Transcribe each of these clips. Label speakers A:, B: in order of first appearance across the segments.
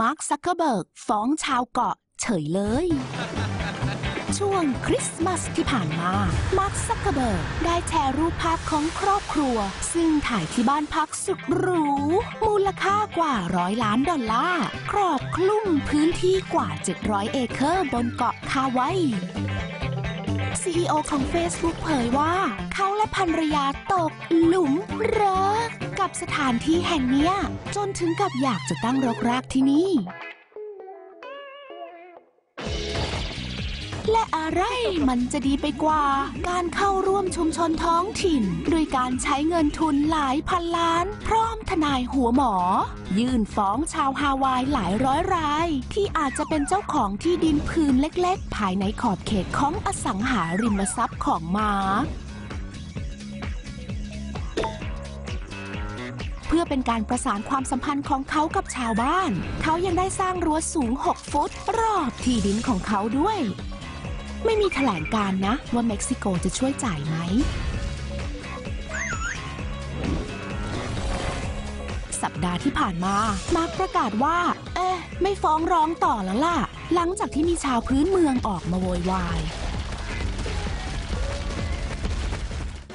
A: มาร์คซักเกอร์เบิร์กฟ้องชาวเกาะเฉยเลย ช่วงคริสต์มาสที่ผ่านมา มาร์คซักเกอร์เบิร์กได้แชร์รูปภาพของครอบครัว ซึ่งถ่ายที่บ้านพักสุดหรู มูลค่ากว่าร้อยล้านดอลลาร์ครอบคลุมพื้นที่กว่า 700 เอเคอร์บนเกาะคาไว CEO ของ Facebook เผยว่า เขาและภรรยาตกหลุมรักกับสถานที่แห่งเนี้ย จนถึงกับอยากจะตั้งรกรากที่นี่ และอะไรมันจะดีไปกว่า การเข้า ชุมชนท้องถิ่นโดยการใช้เงินทุนหลายพันล้าน พร้อมทนายหัวหมอ ยื่นฟ้องชาวฮาวายหลายร้อยราย ที่อาจจะเป็นเจ้าของที่ดินผืนเล็กๆ ภายในขอบเขตของอสังหาริมทรัพย์ของมาร์เพื่อเป็นการประสานความสัมพันธ์ของเขากับชาวบ้าน เขายังได้สร้างรั้วสูง 6 ฟุต รอบที่ดินของเขาด้วย ไม่มีแถลงการนะว่าเม็กซิโกจะช่วยจ่ายไหม สัปดาห์ที่ผ่านมา มาร์กประกาศว่า เอ๊ะ ไม่ฟ้องร้องต่อแล้วล่ะ หลังจากที่มีชาวพื้นเมืองออกมาโวยวาย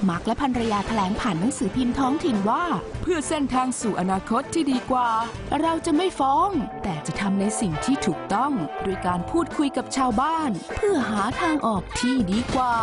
A: มาร์กและภรรยาแถลงผ่านหนังสือพิมพ์ท้องถิ่นว่า เพื่อเส้นทางสู่อนาคตที่ดีกว่า เราจะไม่ฟ้อง แต่จะทำในสิ่งที่ถูกต้อง โดยการพูดคุยกับชาวบ้าน เพื่อหาทางออกที่ดีกว่า